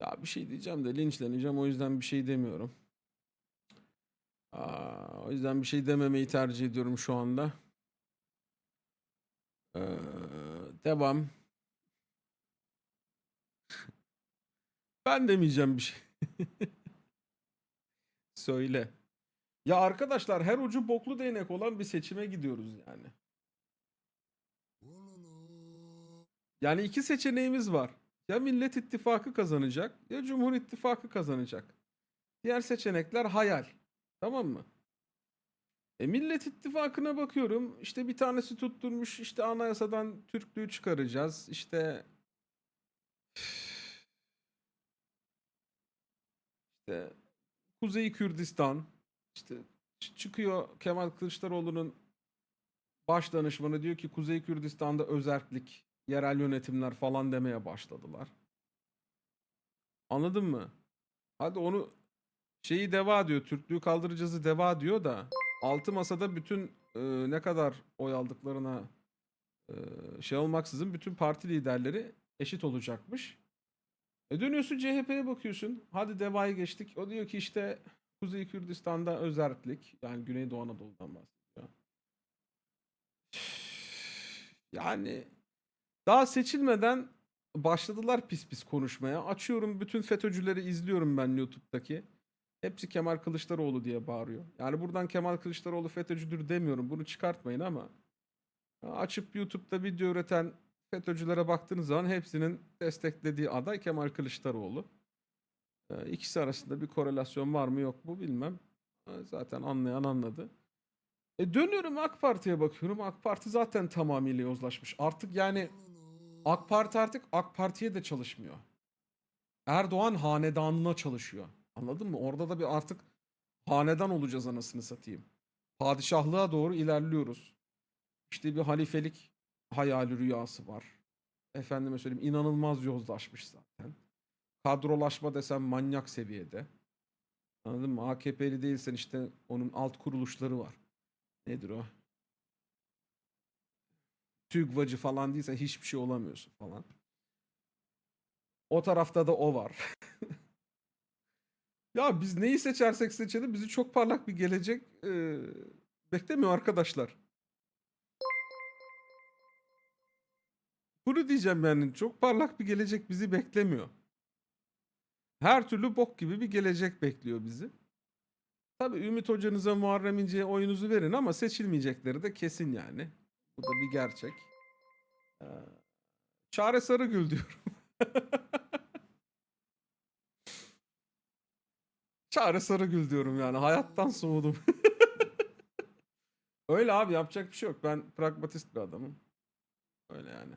Ya bir şey diyeceğim de linçleneceğim o yüzden bir şey demiyorum. Aa, o yüzden bir şey dememeyi tercih ediyorum şu anda. Ee, devam. Ben demeyeceğim bir şey. Söyle. Ya arkadaşlar her ucu boklu değnek olan bir seçime gidiyoruz yani. Yani iki seçeneğimiz var. Ya Millet İttifakı kazanacak ya Cumhur İttifakı kazanacak. Diğer seçenekler hayal. Tamam mı? E Millet İttifakı'na bakıyorum. İşte bir tanesi tutturmuş işte anayasadan Türklüğü çıkaracağız. İşte işte Kuzey Kürdistan işte çıkıyor Kemal Kılıçdaroğlu'nun baş danışmanı diyor ki Kuzey Kürdistan'da özerklik, yerel yönetimler falan demeye başladılar. Anladın mı? Hadi onu şeyi deva diyor, Türklüğü kaldıracağızı deva diyor da altı masada bütün e, ne kadar oy aldıklarına e, şey olmaksızın bütün parti liderleri eşit olacakmış. E dönüyorsun CHP'ye bakıyorsun. Hadi devayı geçtik. O diyor ki işte Kuzey Kürdistan'da özerklik yani Güneydoğu Anadolu'dan bahsediyor. Yani daha seçilmeden başladılar pis pis konuşmaya. Açıyorum bütün FETÖ'cüleri izliyorum ben YouTube'daki. Hepsi Kemal Kılıçdaroğlu diye bağırıyor. Yani buradan Kemal Kılıçdaroğlu FETÖ'cüdür demiyorum. Bunu çıkartmayın ama açıp YouTube'da video üreten FETÖ'cülere baktığınız zaman hepsinin desteklediği aday Kemal Kılıçdaroğlu. Ee, İkisi arasında bir korelasyon var mı yok mu bilmem. Ee, Zaten anlayan anladı. E dönüyorum AK Parti'ye bakıyorum. AK Parti zaten tamamıyla yozlaşmış. Artık yani AK Parti artık AK Parti'ye de çalışmıyor. Erdoğan hanedanına çalışıyor. Anladın mı? Orada da bir artık hanedan olacağız anasını satayım. Padişahlığa doğru ilerliyoruz. İşte bir halifelik hayali rüyası var. Efendime söyleyeyim inanılmaz yozlaşmış zaten. Kadrolaşma desem manyak seviyede. Anladın mı? AKP'li değilsen işte onun alt kuruluşları var. Nedir o? TÜGVA'cı falan değilsen hiçbir şey olamıyorsun falan. O tarafta da o var. ya biz neyi seçersek seçelim bizi çok parlak bir gelecek e, beklemiyor arkadaşlar. Bunu diyeceğim yani çok parlak bir gelecek bizi beklemiyor. Her türlü bok gibi bir gelecek bekliyor bizi. Tabii Ümit Hoca'nıza Muharrem İnce'ye oyunuzu verin ama seçilmeyecekleri de kesin yani. Bu da bir gerçek. Ee, Çare Sarıgül diyorum. Çare Sarıgül diyorum yani. Hayattan soğudum. Öyle abi yapacak bir şey yok. Ben pragmatist bir adamım. Öyle yani.